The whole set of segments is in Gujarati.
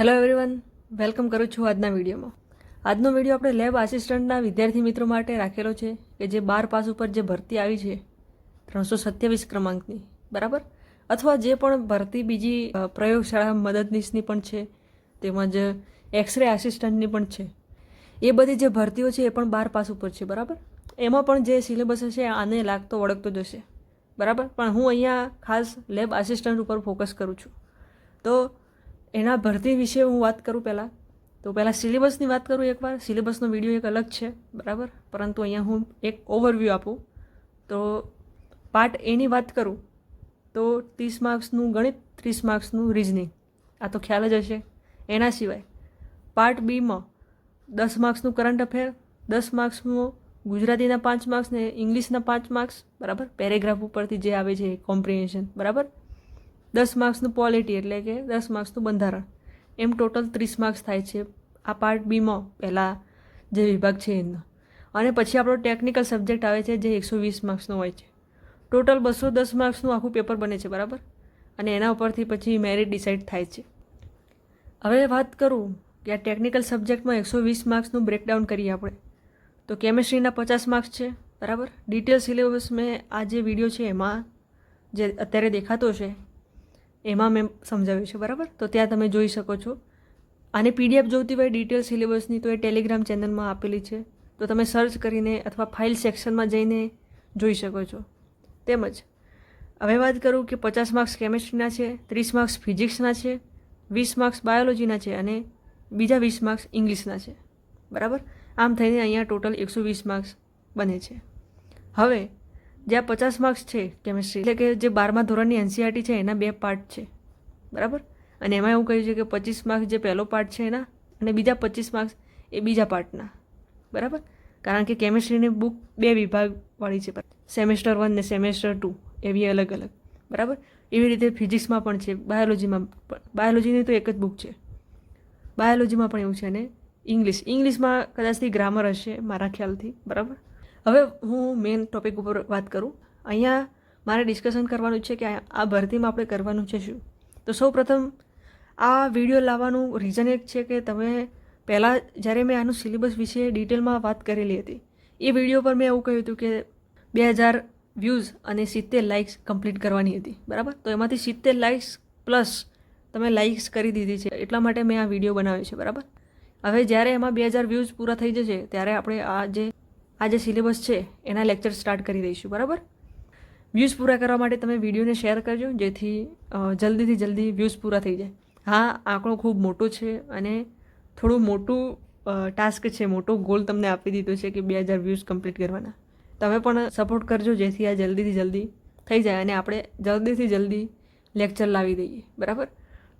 હેલો એવરીવન વેલકમ કરું છું આજના વિડીયોમાં. આજનો વીડિયો આપણે લેબ આસિસ્ટન્ટના વિદ્યાર્થી મિત્રો માટે રાખેલો છે કે જે બાર પાસ ઉપર જે ભરતી આવી છે, ત્રણસો સત્યાવીસ ક્રમાંકની, બરાબર? અથવા જે પણ ભરતી બીજી પ્રયોગશાળા મદદનીશની પણ છે, તેમજ એક્સરે આસિસ્ટન્ટની પણ છે. એ બધી જે ભરતીઓ છે એ પણ બાર પાસ ઉપર છે, બરાબર? એમાં પણ જે સિલેબસ હશે આને લાગતો વળગતો જશે, બરાબર? પણ હું અહીંયા ખાસ લેબ આસિસ્ટન્ટ ઉપર ફોકસ કરું છું. તો એના ભરતી વિશે હું વાત કરું પહેલાં? તો પહેલાં સિલેબસની વાત કરું એકવાર. સિલેબસનો વીડિયો એક અલગ છે, બરાબર? પરંતુ અહીંયા હું એક ઓવરવ્યૂ આપું. તો પાર્ટ એની વાત કરું, તો ત્રીસ માર્ક્સનું ગણિત, ત્રીસ માર્ક્સનું રિઝનિંગ આ તો ખ્યાલ જ હશે. એના સિવાય પાર્ટ બીમાં દસ માર્ક્સનું કરંટ અફેર દસ માર્ક્સનું ગુજરાતીના પાંચ માર્ક્સ ને ઇંગ્લિશના પાંચ માર્ક્સ, બરાબર? પેરેગ્રાફ ઉપરથી જે આવે છે કોમ્પ્રિહેન્શન બરાબર? દસ માર્ક્સનું પોલિટી એટલે કે દસ માર્ક્સનું બંધારણ. એમ ટોટલ ત્રીસ માર્ક્સ થાય છે આ પાર્ટ બીમાં પહેલાં જે વિભાગ છે એનો. અને પછી આપણો ટેકનિકલ સબ્જેક્ટ આવે છે જે એકસો વીસ માર્ક્સનો હોય છે. ટોટલ બસો દસ માર્ક્સનું આખું પેપર બને છે, બરાબર? અને એના ઉપરથી પછી મેરિટ ડિસાઇડ થાય છે. હવે વાત કરું કે આ ટેકનિકલ સબ્જેક્ટમાં એકસો વીસ માર્ક્સનું બ્રેકડાઉન કરીએ આપણે. તો કેમેસ્ટ્રીના પચાસ માર્ક્સ છે, બરાબર? ડિટેલ સિલેબસ મેં આ જે વીડિયો છે એમાં જે અત્યારે દેખાતો છે એમાં મેં સમજાવ્યું છે, બરાબર? તો ત્યાં તમે જોઈ શકો છો. આને પીડીએફ જોતી હોય ડિટેલ સિલેબસની તો એ ટેલિગ્રામ ચેનલમાં આપેલી છે. તો તમે સર્ચ કરીને અથવા ફાઇલ સેક્શનમાં જઈને જોઈ શકો છો. તેમજ, હવે વાત કરું કે પચાસ માર્ક્સ કેમેસ્ટ્રીના છે, ત્રીસ માર્ક્સ ફિઝિક્સના છે, વીસ માર્ક્સ બાયોલોજીના છે અને બીજા વીસ માર્ક્સ ઇંગ્લિશના છે. બરાબર? આમ થઈને અહીંયા ટોટલ એકસો વીસ માર્ક્સ બને છે. હવે જે આ પચાસ માર્ક્સ છે કેમિસ્ટ્રી એટલે કે જે બારમા ધોરણની એનસીઆરટી છે, એના બે પાર્ટ છે. બરાબર? અને એમાં એવું કહ્યું છે કે પચીસ માર્ક્સ જે પહેલો પાર્ટ છે એના અને બીજા પચીસ માર્ક્સ એ બીજા પાર્ટના બરાબર? કારણ કે કેમિસ્ટ્રીની બુક બે વિભાગવાળી છે. સેમેસ્ટર વન ને સેમેસ્ટર ટુ એવી અલગ અલગ. બરાબર? એવી રીતે ફિઝિક્સમાં પણ છે બાયોલોજીમાં પણ. બાયોલોજીની તો એક જ બુક છે. બાયોલોજીમાં પણ એવું છે અને ઇંગ્લિશ ઇંગ્લિશમાં કદાચથી ગ્રામર હશે, મારા ખ્યાલથી. બરાબર? હવે હું મેઇન ટોપિક ઉપર વાત કરું. અહીંયા મારે ડિસ્કશન કરવાનું છે કે આ ભરતીમાં આપણે કરવાનું છે શું? તો સૌ પ્રથમ આ વીડિયો લાવવાનું રીઝન એક છે કે તમે પહેલાં જ્યારે મેં આનું સિલેબસ વિશે ડિટેલમાં વાત કરેલી હતી, એ વીડિયો પર મેં એવું કહ્યું હતું કે બે હજાર વ્યૂઝ અને સિત્તેર લાઇક્સ કમ્પ્લીટ કરવાની હતી. બરાબર? તો એમાંથી સિત્તેર લાઇક્સ પ્લસ તમે લાઇક્સ કરી દીધી છે. એટલા માટે મેં આ વીડિયો બનાવ્યો છે. બરાબર? હવે જ્યારે એમાં બે હજાર વ્યૂઝ પૂરા થઈ જશે, ત્યારે આપણે આ જે આ જે સિલેબસ છે, એના લેક્ચર સ્ટાર્ટ કરી દઈશું, બરાબર? વ્યૂઝ પૂરા કરવા માટે તમે વિડીયોને શેર કરજો, જેથી જલ્દીથી જલ્દી વ્યૂઝ પૂરા થઈ જાય. હા, આંકડો ખૂબ મોટો છે અને થોડું મોટું ટાસ્ક છે, મોટો ગોલ તમને આપી દીધો છે કે બે હજાર વ્યૂઝ કમ્પ્લીટ કરવાના. તમે પણ સપોર્ટ કરજો, જેથી આ જલ્દીથી જલ્દી થઈ જાય અને આપણે જલ્દીથી જલ્દી લેક્ચર લાવી દઈએ, બરાબર?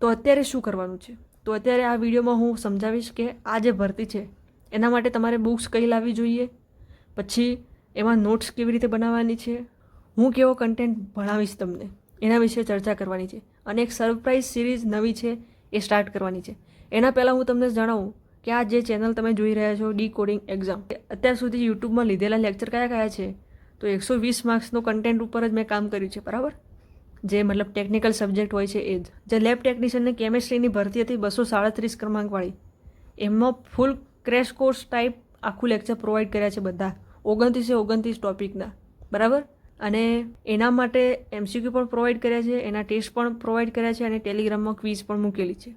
તો અત્યારે શું કરવાનું છે? તો અત્યારે આ વિડીયોમાં હું સમજાવીશ કે આ જે ભરતી છે, એના માટે તમારે બુક્સ કઈ લાવવી જોઈએ? પછી એમાં નોટ્સ કેવી રીતે બનાવવાની છે? હું કેવો કન્ટેન્ટ ભણાવીશ તમને? એના વિશે ચર્ચા કરવાની છે. અને એક સરપ્રાઇઝ સિરીઝ નવી છે, એ સ્ટાર્ટ કરવાની છે. એના પહેલાં હું તમને જણાવું કે આ જે ચેનલ તમે જોઈ રહ્યા છો ડી કોડિંગ એક્ઝામ અત્યાર સુધી યુટ્યુબમાં લીધેલા લેક્ચર કયા કયા છે? તો એકસો વીસ માર્ક્સનો કન્ટેન્ટ ઉપર જ મેં કામ કર્યું છે, બરાબર? જે મતલબ ટેકનિકલ સબ્જેક્ટ હોય છે, એ જ. જે લેબ ટેકનિશિયનને કેમેસ્ટ્રીની ભરતી હતી બસો સાડત્રીસ ક્રમાંકવાળી. એમાં ફૂલ ક્રેશ કોર્સ ટાઈપ આખું લેક્ચર પ્રોવાઈડ કર્યા છે બધા. ઓગણત્રીસે ઓગણત્રીસ ટોપિકના, બરાબર? અને એના માટે એમસીક્યુ પણ પ્રોવાઈડ કર્યા છે, એના ટેસ્ટ પણ પ્રોવાઈડ કર્યા છે અને ટેલિગ્રામમાં ક્વિઝ પણ મૂકેલી છે.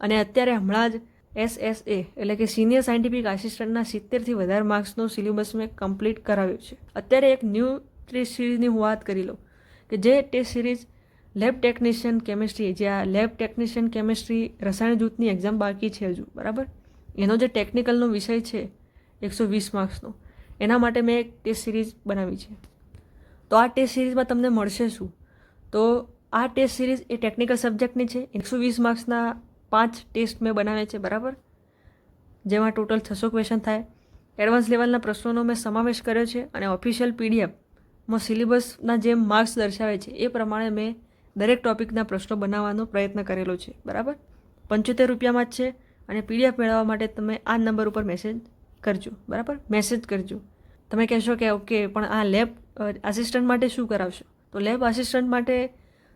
અને અત્યારે હમણાં જ એસ એસ એ એટલે કે સિનિયર સાયન્ટિફિક આસિસ્ટન્ટના સિત્તેરથી વધારે માર્ક્સનો સિલેબસ મેં કમ્પ્લીટ કરાવ્યો છે. અત્યારે એક ન્યૂ ટેસ્ટ સિરીઝની હું વાત કરી લઉં, કે જે test series lab technician chemistry જે આ લેબ ટેકનિશિયન કેમિસ્ટ્રી રસાયણ જૂથની એક્ઝામ બાકી છે હજુ, બરાબર? એનો જે ટેકનિકલનો વિષય છે, એકસો વીસ માર્ક્સનો. એના માટે મેં એક ટેસ્ટ સિરીઝ બનાવી છે. તો આ ટેસ્ટ સિરીઝમાં તમને મળશે શું? તો આ ટેસ્ટ સિરીઝ એ ટેકનિકલ સબ્જેક્ટની છે. એકસો વીસ માર્ક્સના પાંચ ટેસ્ટ મેં બનાવ્યા છે, બરાબર? જેમાં ટોટલ છસો ક્વેશ્ચન થાય. એડવાન્સ લેવલના પ્રશ્નોનો મેં સમાવેશ કર્યો છે અને ઓફિશિયલ પીડીએફમાં સિલેબસના જે માર્ક્સ દર્શાવે છે, એ પ્રમાણે મેં દરેક ટોપિકના પ્રશ્નો બનાવવાનો પ્રયત્ન કરેલો છે, બરાબર? પંચોતેર રૂપિયામાં જ છે અને પીડીએફ મેળવવા માટે તમે આ નંબર ઉપર મેસેજ કરજો, બરાબર? મેસેજ કરજો. તમે કહેશો કે ઓકે, પણ આ લેબ આસિસ્ટન્ટ માટે શું કરાવશો? તો લેબ આસિસ્ટન્ટ માટે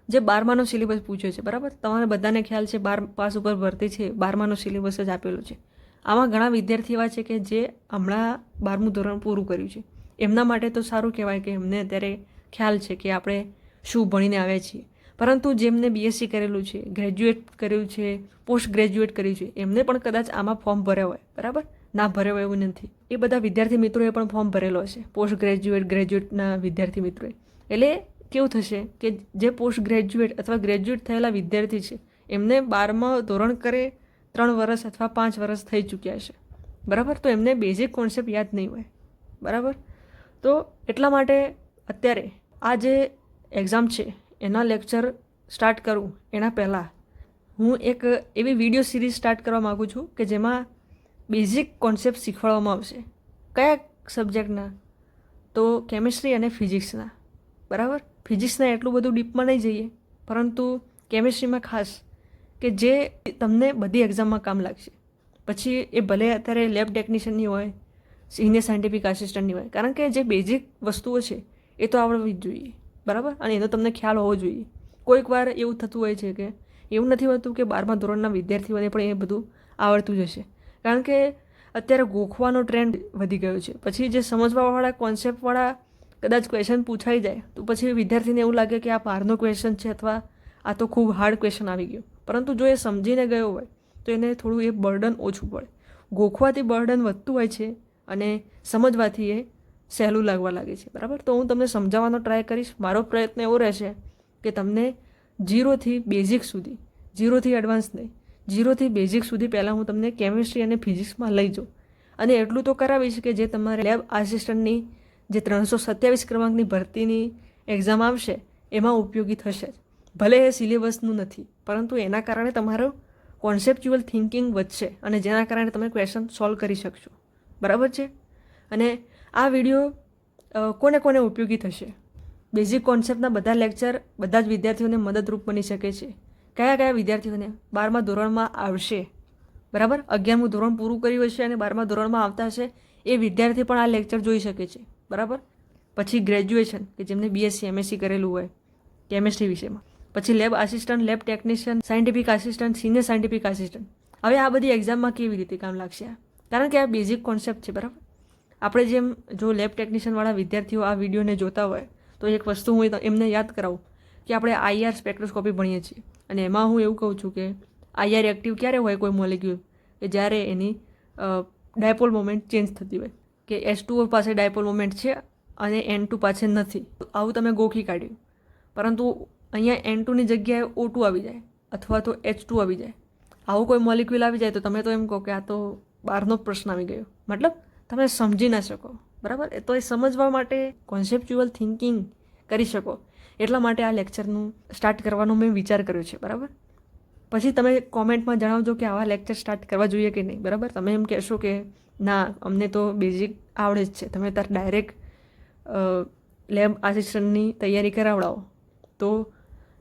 જે બારમાનો સિલેબસ પૂછ્યો છે, બરાબર? તમારે બધાને ખ્યાલ છે, બાર પાસ ઉપર ભરતી છે, બારમાનો સિલેબસ જ આપેલો છે. આમાં ઘણા વિદ્યાર્થી એવા છે કે જે હમણાં બારમું ધોરણ પૂરું કર્યું છે. એમના માટે તો સારું કહેવાય કે એમને અત્યારે ખ્યાલ છે કે આપણે શું ભણીને આવ્યા છીએ. પરંતુ જેમને બીએસસી કરેલું છે ગ્રેજ્યુએટ કર્યું છે પોસ્ટ ગ્રેજ્યુએટ કર્યું છે, એમને પણ કદાચ આમાં ફોર્મ ભર્યા હોય, બરાબર? ના હોય એવું નથી. એ બધા વિદ્યાર્થી મિત્રોએ પણ ફોર્મ ભરેલો છે પોસ્ટ ગ્રેજ્યુએટ ગ્રેજ્યુએટના વિદ્યાર્થી મિત્રોએ. એટલે કેવું થશે કે જે પોસ્ટ ગ્રેજ્યુએટ અથવા ગ્રેજ્યુએટ થયેલા વિદ્યાર્થી છે, એમને બારમાં ધોરણ કરે ત્રણ વર્ષ અથવા પાંચ વર્ષ થઈ ચૂક્યા છે. બરાબર? તો એમને બેઝિક કોન્સેપ્ટ યાદ નહીં હોય. બરાબર? તો એટલા માટે અત્યારે આ જે એક્ઝામ છે, એના લેક્ચર સ્ટાર્ટ કરું એના પહેલાં હું એક એવી વીડિયો સિરીઝ સ્ટાર્ટ કરવા માગું છું કે જેમાં બેઝિક કોન્સેપ્ટ શીખવાડવામાં આવશે. કયા સબ્જેક્ટના તો કેમિસ્ટ્રી અને ફિઝિક્સના બરાબર? ફિઝિક્સના એટલું બધું ડીપમાં નહીં જઈએ. પરંતુ કેમિસ્ટ્રીમાં ખાસ કે જે તમને બધી એક્ઝામમાં કામ લાગશે. પછી એ ભલે અત્યારે લેબ ટેકનિશિયનની હોય સિનિયર સાયન્ટિફિક આસિસ્ટન્ટની હોય. કારણ કે જે બેઝિક વસ્તુઓ છે, એ તો આવડવી જ જોઈએ. બરાબર? અને એનો તમને ખ્યાલ હોવો જોઈએ. કોઈક વાર એવું થતું હોય છે કે, એવું નથી હોતું કે બારમા ધોરણના વિદ્યાર્થીઓને પણ એ બધું આવડતું જ હશે. કારણ કે અત્યારે ગોખવાનો ટ્રેન્ડ વધી ગયો છે. પછી જે સમજવાવાળા કોન્સેપ્ટવાળા કદાચ ક્વેશ્ચન પૂછાઈ જાય, તો પછી વિદ્યાર્થીને એવું લાગે કે આ બહારનો ક્વેશ્ચન છે અથવા આ તો ખૂબ હાર્ડ ક્વેશ્ચન આવી ગયો. પરંતુ જો એ સમજીને ગયો હોય, તો એને થોડું એ બર્ડન ઓછું પડે. ગોખવાથી બર્ડન વધતું હોય છે અને સમજવાથી એ સહેલું લાગવા લાગે છે. બરાબર? તો હું તમને સમજાવવાનો ટ્રાય કરીશ. મારો પ્રયત્ન એવો રહેશે કે તમને જીરોથી બેઝિક સુધી જીરોથી એડવાન્સ નહીં જીરોથી બેઝિક સુધી પહેલાં હું તમને કેમિસ્ટ્રી અને ફિઝિક્સમાં લઈ જાઉં. અને એટલું તો કરાવીશ કે જે તમારે લેબ આસિસ્ટન્ટની જે ત્રણસો સત્યાવીસ ક્રમાંકની ભરતીની એક્ઝામ આવશે, એમાં ઉપયોગી થશે જ. ભલે એ સિલેબસનું નથી, પરંતુ એના કારણે તમારો કોન્સેપ્ચ્યુઅલ થિંકિંગ વધશે અને જેના કારણે તમે ક્વેશ્ચન સોલ્વ કરી શકશો. બરાબર છે? અને આ વીડિયો કોને કોને ઉપયોગી થશે? બેઝિક કોન્સેપ્ટના બધા લેક્ચર બધા જ વિદ્યાર્થીઓને મદદરૂપ બની શકે છે. કયા કયા વિદ્યાર્થીઓને બારમા ધોરણમાં આવશે? બરાબર? અગિયારમું ધોરણ પૂરું કર્યું હશે અને બારમા ધોરણમાં આવતા હશે એ વિદ્યાર્થી પણ આ લેક્ચર જોઈ શકે છે. બરાબર? પછી ગ્રેજ્યુએશન, કે જેમને બીએસસી એમએસસી કરેલું હોય, કેમેસ્ટ્રી વિષયમાં પછી lab assistant, lab technician, scientific assistant, senior scientific assistant. હવે આ બધી એક્ઝામમાં કેવી રીતે કામ લાગશે કારણ કે આ બેઝિક કોન્સેપ્ટ છે, બરાબર? આપણે જેમ જો લેબ ટેકનિશિયનવાળા વિદ્યાર્થીઓ આ વિડીયોને જોતા હોય, તો એક વસ્તુ હું એમને યાદ કરાવું. કે આપણે આઈઆર સ્પેક્ટ્રોસ્કોપી ભણીએ છીએ. અને એમાં હું એવું કહું છું કે આઈઆર એક્ટિવ ક્યારે હોય કોઈ મોલેક્યુલ? કે જ્યારે એની ડાયપોલ મોમેન્ટ ચેન્જ થતી હોય. કે એસ ટુ પાસે ડાયપોલ મોમેન્ટ છે અને એન ટુ પાસે નથી. આવું તમે ગોખી કાઢ્યું. પરંતુ અહીંયા એન ટુની જગ્યાએ ઓ ટુ આવી જાય અથવા તો એચ ટુ આવી જાય. આવું કોઈ મોલિક્યુલ આવી જાય તો તમે તો એમ કહો કે આ તો બહારનો પ્રશ્ન આવી ગયો. મતલબ તમે સમજી ના શકો. બરાબર? તો એ સમજવા માટે કોન્સેપ્ચ્યુઅલ થિંકિંગ કરી શકો. એટલા માટે આ લેક્ચરનું સ્ટાર્ટ કરવાનો મેં વિચાર કર્યો છે, બરાબર? પછી તમે કોમેન્ટમાં જણાવજો કે આવા લેક્ચર સ્ટાર્ટ કરવા જોઈએ કે નહીં, બરાબર? તમે એમ કહેશો કે, ના, અમને તો બેઝિક આવડે જ છે. તમે તાર ડાયરેક્ટ લેબ આસિસ્ટન્ટની તૈયારી કરાવડાવો. તો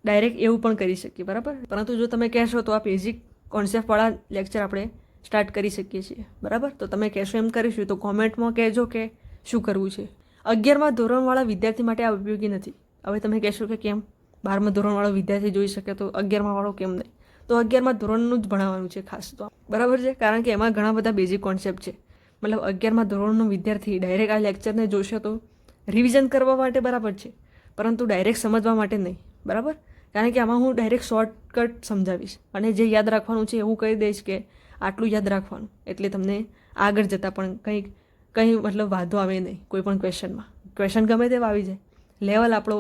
ડાયરેક્ટ એવું પણ કરી શકીએ, બરાબર? પરંતુ જો તમે કહેશો તો આ બેઝિક કોન્સેપ્ટવાળા લેક્ચર આપણે સ્ટાર્ટ કરી શકીએ છીએ, બરાબર? તો તમે કહેશો એમ કરીશું તો કોમેન્ટમાં કહેજો કે શું કરવું છે. અગિયારમાં ધોરણવાળા વિદ્યાર્થી માટે આ ઉપયોગી નથી. હવે તમે કહેશો કે કેમ? બારમા ધોરણવાળો વિદ્યાર્થી જોઈ શકે તો અગિયારમાં વાળો કેમ નહીં? તો અગિયારમાં ધોરણનું જ ભણાવવાનું છે ખાસ તો. બરાબર છે? કારણ કે એમાં ઘણા બધા બેઝિક કોન્સેપ્ટ છે. મતલબ અગિયારમાં ધોરણનો વિદ્યાર્થી ડાયરેક્ટ આ લેક્ચરને જોશે તો રિવિઝન કરવા માટે બરાબર છે. પરંતુ ડાયરેક્ટ સમજવા માટે નહીં. બરાબર? કારણ કે આમાં હું ડાયરેક્ટ શોર્ટકટ સમજાવીશ. અને જે યાદ રાખવાનું છે એવું કહી દઈશ કે આટલું યાદ રાખવાનું. એટલે તમને આગળ જતાં પણ કંઈક, કંઈ મતલબ વાંધો આવે નહીં, કોઈ પણ ક્વેશ્ચનમાં ક્વેશ્ચન ગમે તેવા આવી જાય. લેવલ આપણો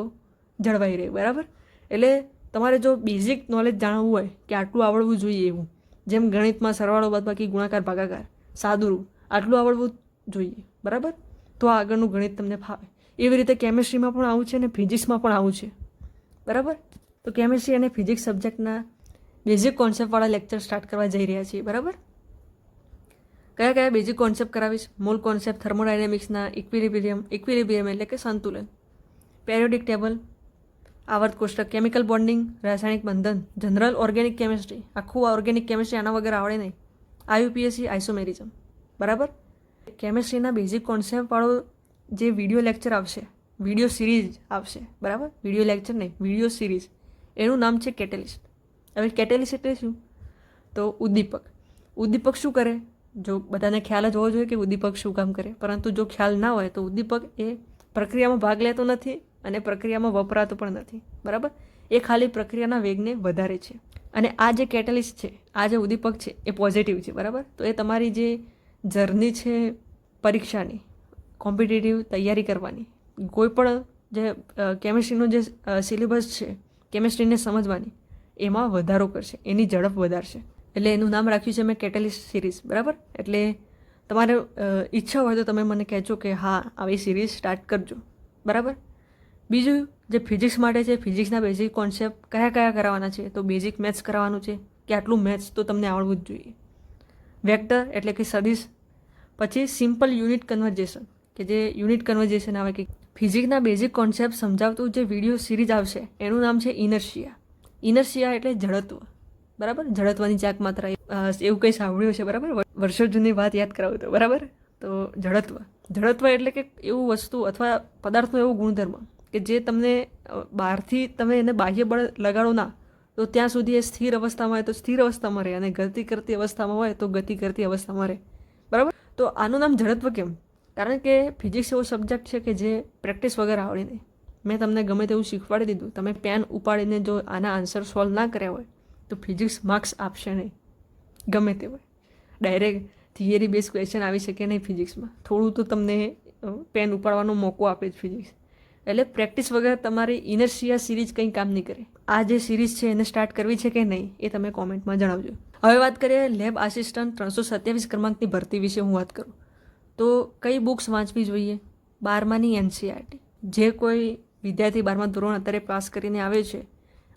જળવાઈ રહે, બરાબર? એટલે તમારે જો બેઝિક નોલેજ જાણવું હોય કે આટલું આવડવું જોઈએ એવું, જેમ ગણિતમાં સરવાળો બાદબાકી ગુણાકાર, ભાગાકાર, સાદુરૂપ, આટલું આવડવું જોઈએ, બરાબર? તો આગળનું ગણિત તમને ફાવે. એવી રીતે કેમિસ્ટ્રીમાં પણ આવું છે અને ફિઝિક્સમાં પણ આવું છે, બરાબર? તો કેમિસ્ટ્રી અને ફિઝિક્સ સબ્જેક્ટના બેઝિક કોન્સેપ્ટવાળા લેક્ચર સ્ટાર્ટ કરવા જઈ રહ્યા છીએ, બરાબર? કયા કયા બેઝિક કોન્સેપ્ટ કરાવીશ? મૂળ કોન્સેપ્ટ થર્મોડાયનેમિક્સના ઇક્વિલિબ્રિયમ ઇક્વિલિબ્રિયમ એટલે કે સંતુલન. પેરિયોડિક ટેબલ આવર્ત કોષ્ટક કેમિકલ બોન્ડિંગ રાસાયણિક બંધન જનરલ ઓર્ગેનિક કેમિસ્ટ્રી આખું ઓર્ગેનિક કેમિસ્ટ્રી આના વગર આવડે નહીં. આયુપીએસસી આઇસોમેરિઝમ બરાબર? કેમિસ્ટ્રીના બેઝિક કોન્સેપ્ટવાળો જે વીડિયો લેક્ચર આવશે વીડિયો સિરીઝ આવશે. બરાબર? વીડિયો લેક્ચર નહીં વીડિયો સિરીઝ એનું નામ છે કેટેલિસ્ટ હવે કેટેલિસ્ટ એટલે શું? તો ઉદ્દીપક. ઉદ્દીપક શું કરે? જો બધાને ખ્યાલ જ હોવો જોઈએ કે ઉદ્દીપક શું કામ કરે. પરંતુ જો ખ્યાલ ના હોય તો ઉદ્દીપક એ પ્રક્રિયામાં ભાગ લેતો નથી. અને પ્રક્રિયામાં વપરાતો પણ નથી. બરાબર? એ ખાલી પ્રક્રિયાના વેગને વધારે છે. અને આ જે કેટેલિસ્ટ છે, આ જે ઉદ્દીપક છે, એ પોઝિટિવ છે, બરાબર? તો એ તમારી જે જર્ની છે પરીક્ષાની કોમ્પિટિટિવ તૈયારી કરવાની, કોઈ પણ જે કેમિસ્ટ્રીનો જે સિલેબસ છે કેમિસ્ટ્રીને સમજવાની, એમાં વધારો કરશે. એની ઝડપ વધારશે. એટલે એનું નામ રાખ્યું છે મેં કેટલિસ્ટ સિરીઝ બરાબર? એટલે તમારે ઈચ્છા હોય તો તમે મને કહેજો કે હા, આવી સિરીઝ સ્ટાર્ટ કરજો. બરાબર? બીજું જે ફિઝિક્સ માટે છે ફિઝિક્સના બેઝિક કોન્સેપ્ટ કયા કયા કરાવવાના છે? તો બેઝિક મેથ્સ કરાવવાનું છે. કે આટલું મેથ્સ તો તમને આવડવું જ જોઈએ. વેક્ટર એટલે કે સદીશ, પછી સિમ્પલ યુનિટ કન્વર્જેશન કે જે યુનિટ કન્વર્જેશન આવે કે ફિઝિક્સના બેઝિક કોન્સેપ્ટ સમજાવતું જે વીડિયો સિરીઝ આવશે, એનું નામ છે ઇનર્શિયા ઇનર્શિયા એટલે જડત્વ. બરાબર? જડત્વની ચાક માત્રા એવું કંઈ સાંભળ્યું છે બરાબર? વર્ષો જૂની વાત યાદ કરાવું તો, બરાબર? તો જડત્વ. જડત્વ એટલે કે એવું વસ્તુ અથવા પદાર્થનો એવો ગુણધર્મ. કે જે તમને બહારથી તમે એને બાહ્ય બળ લગાડો ના, તો ત્યાં સુધી એ સ્થિર અવસ્થામાં હોય તો સ્થિર અવસ્થામાં રહે અને ગતિ કરતી અવસ્થામાં હોય તો ગતિ કરતી અવસ્થામાં રહે. બરાબર? તો આનું નામ જડત્વ કેમ? કારણ કે ફિઝિક્સ એવો સબ્જેક્ટ છે કે જે પ્રેક્ટિસ વગર આવડે નહીં. મેં તમને ગમે તેવું શીખવાડી દીધું, તમે પેન ઉપાડીને જો આના આન્સર સોલ્વ ના કર્યા હોય, તો ફિઝિક્સ માર્ક્સ આપશે નહીં. ગમે તે હોય. ડાયરેક્ટ થિયરી બેઝ ક્વેશ્ચન આવી શકે નહીં ફિઝિક્સમાં. થોડું તો તમને પેન ઉપાડવાનો મોકો આપે જ ફિઝિક્સ. એટલે પ્રેક્ટિસ વગર તમારી ઇનર્શિયા સિરીઝ કંઈ કામ નહીં કરે. આ જે સિરીઝ છે, એને સ્ટાર્ટ કરવી છે કે નહીં, એ તમે કોમેન્ટમાં જણાવજો. હવે વાત કરીએ લેબ આસિસ્ટન્ટ ત્રણસો સત્યાવીસ ક્રમાંકની ભરતી વિશે હું વાત કરું. તો કઈ બુક્સ વાંચવી જોઈએ? બારમાની એનસીઆરટી. જે કોઈ વિદ્યાર્થી બારમા ધોરણ અત્યારે પાસ કરીને આવે છે,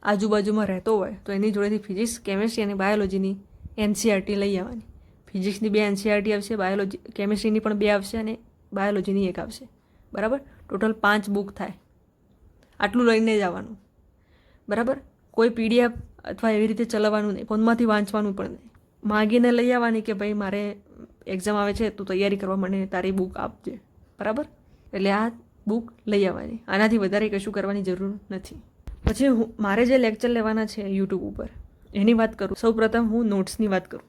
આજુબાજુમાં રહેતો હોય, તો એની જોડેથી ફિઝિક્સ કેમેસ્ટ્રી અને બાયોલોજીની એનસીઆરટી લઈ આવવાની. ફિઝિક્સની બે એનસીઆરટી આવશે બાયોલોજી કેમેસ્ટ્રીની પણ બે આવશે અને બાયોલોજીની એક આવશે. બરાબર? ટોટલ પાંચ બુક થાય. આટલું લઈને જ આવવાનું બરાબર? કોઈ પીડીએફ અથવા એવી રીતે ચલાવવાનું નહીં. ફોનમાંથી વાંચવાનું પણ નહીં. માગીને લઈ આવવાની કે ભાઈ મારે એક્ઝામ આવે છે, તું તૈયારી કરવા મને તારી બુક આપજે. બરાબર? એટલે આ બુક લઈ આવવાની. આનાથી વધારે કશું કરવાની જરૂર નથી. પછી હું, મારે જે લેક્ચર લેવાના છે યુટ્યુબ ઉપર, એની વાત કરું. સૌપ્રથમ હું નોટ્સની વાત કરું.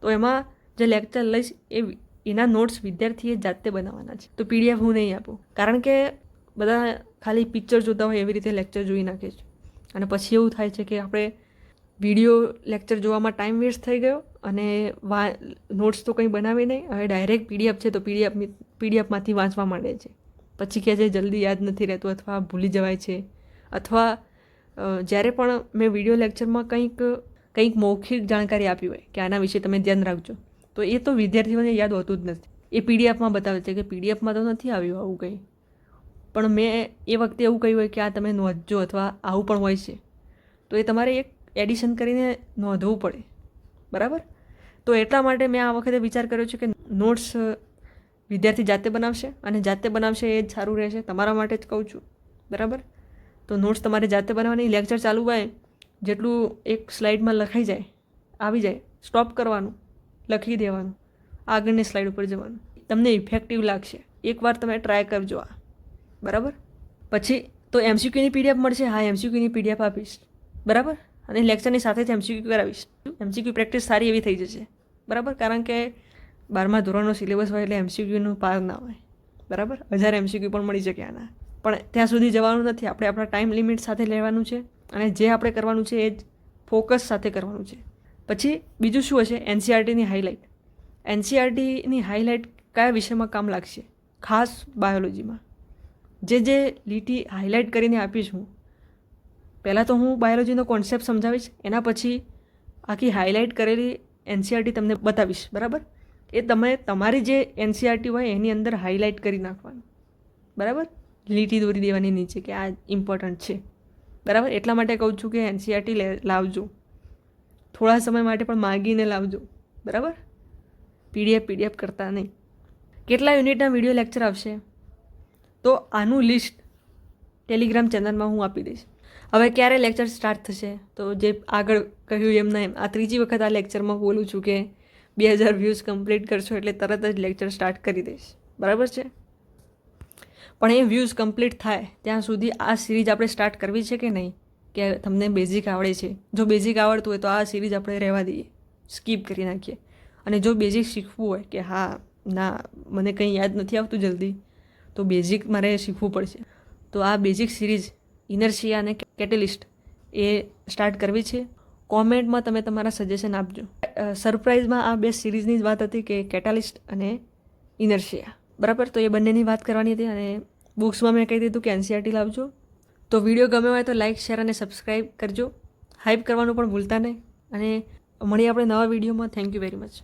તો એમાં જે લેક્ચર લઈશ એ એના નોટ્સ વિદ્યાર્થીએ જાતે બનાવવાના છે. તો પીડીએફ હું નહીં આપું. કારણ કે બધા ખાલી પિક્ચર જોતા હોય એવી રીતે લેક્ચર જોઈ નાખે છે. અને પછી એવું થાય છે કે આપણે વીડિયો લેક્ચર જોવામાં ટાઈમ વેસ્ટ થઈ ગયો અને વા નોટ્સ તો કંઈ બનાવી નહીં. હવે ડાયરેક્ટ પીડીએફ છે તો પીડીએફ પીડીએફમાંથી વાંચવા માંડે છે. પછી કહે છે જલ્દી યાદ નથી રહેતું અથવા ભૂલી જવાય છે. અથવા જ્યારે પણ મેં વીડિયો લેક્ચરમાં કંઈક કંઈક મૌખિક જાણકારી આપી હોય કે આના વિશે તમે ધ્યાન રાખજો. તો એ તો વિદ્યાર્થીઓને યાદ હોતું જ નથી. એ પીડીએફમાં બતાવે છે કે પીડીએફમાં તો નથી આવ્યું આવું કંઈ. પણ મેં એ વખતે એવું કહ્યું હોય કે આ તમે નોંધજો અથવા આવું પણ હોય છે. તો એ તમારે એક એડિશન કરીને નોંધવું પડે. બરાબર? તો એટલા માટે મેં આ વખતે વિચાર કર્યો છે કે નોટ્સ વિદ્યાર્થી જાતે બનાવશે અને જાતે બનાવશે એ જ સારું રહેશે. તમારા માટે જ કહું છું. બરાબર? તો નોટ્સ તમારે જાતે બનાવવાની, લેક્ચર ચાલુ હોય, જેટલું એક સ્લાઇડમાં લખાઈ જાય, આવી જાય, સ્ટોપ કરવાનું. લખી દેવાનું. આગળની સ્લાઇડ ઉપર જવાનું. તમને ઇફેક્ટિવ લાગશે. એકવાર તમે ટ્રાય કરજો આ. બરાબર? પછી તો એમસીક્યુની પીડીએફ મળશે. હા એમસીક્યુની પીડીએફ આપીશ. બરાબર? અને લેક્ચરની સાથે જ એમસીક્યુ કરાવીશ. એમસીક્યુ પ્રેક્ટિસ સારી એવી થઈ જશે. બરાબર? કારણ કે બારમા ધોરણનો સિલેબસ હોય એટલે એમસીક્યુનું પાર ના હોય. બરાબર? હજાર એમસીક્યુ પણ મળી શકે આના. પણ ત્યાં સુધી જવાનું નથી. આપણે આપણા ટાઈમ લિમિટ સાથે લેવાનું છે. અને જે આપણે કરવાનું છે એ જ ફોકસ સાથે કરવાનું છે. પછી બીજું શું હશે? એનસીઆરટીની હાઇલાઇટ એનસીઆરટીની હાઇલાઇટ કયા વિષયમાં કામ લાગશે? ખાસ બાયોલોજીમાં જે જે લીટી હાઇલાઇટ કરીને આપીશ હું. પહેલાં તો હું બાયોલોજીનો કોન્સેપ્ટ સમજાવીશ, એના પછી આખી હાઇલાઇટ કરેલી એનસીઆરટી તમને બતાવીશ, બરાબર? એ તમે તમારી જે એનસીઆરટી હોય એની અંદર હાઇલાઇટ કરી નાખવાનું. બરાબર? લીટી દોરી દેવાની નીચે કે આ ઇમ્પોર્ટન્ટ છે. બરાબર? એટલા માટે કહું છું કે એનસીઆરટી લાવજો. થોડા સમય માટે પણ માગીને લાવજો. બરાબર? પીડીએફ પીડીએફ કરતા નહીં. કેટલા યુનિટના વીડિયો લેક્ચર આવશે? તો આનું લિસ્ટ ટેલિગ્રામ ચેનલમાં હું આપી દઈશ. હવે ક્યારે લેક્ચર સ્ટાર્ટ થશે? તો જે આગળ કહ્યું એમ ના એમ, આ ત્રીજી વખત આ લેક્ચરમાં બોલું છું કે બે હજાર વ્યૂઝ કમ્પ્લીટ કરશો એટલે તરત જ લેક્ચર સ્ટાર્ટ કરી દઈશ. બરાબર છે? પણ એ વ્યૂઝ કમ્પ્લીટ થાય ત્યાં સુધી આ સિરીઝ આપણે સ્ટાર્ટ કરવી છે કે નહીં? કે તમને બેઝિક આવડે છે. જો બેઝિક આવડતું હોય તો આ સિરીઝ આપણે રહેવા દઈએ. સ્કીપ કરી નાખીએ. અને જો બેઝિક શીખવું હોય કે હા, ના, મને કંઈ યાદ નથી આવતું જલ્દી, તો બેઝિક મારે શીખવું પડશે. તો આ બેઝિક સિરીઝ ઇનર્શિયા અને કેટેલિસ્ટ એ સ્ટાર્ટ કરવી છે. કોમેન્ટમાં તમે તમારા સજેશન આપજો. સરપ્રાઇઝમાં આ બે સિરીઝની જ વાત હતી કે કેટાલિસ્ટ અને ઇનર્શિયા બરાબર? તો એ બંનેની વાત કરવાની હતી અને બુક્સમાં મેં કહી દીધું કે એનસીઆરટી લાવજો. તો વીડિયો ગમ્યો હોય તો લાઇક શેર અને સબસ્ક્રાઈબ કરજો. હાઇપ કરવાનું પણ ભૂલતા નહીં. અને મળીએ આપણે નવા વિડીયોમાં. Thank you very much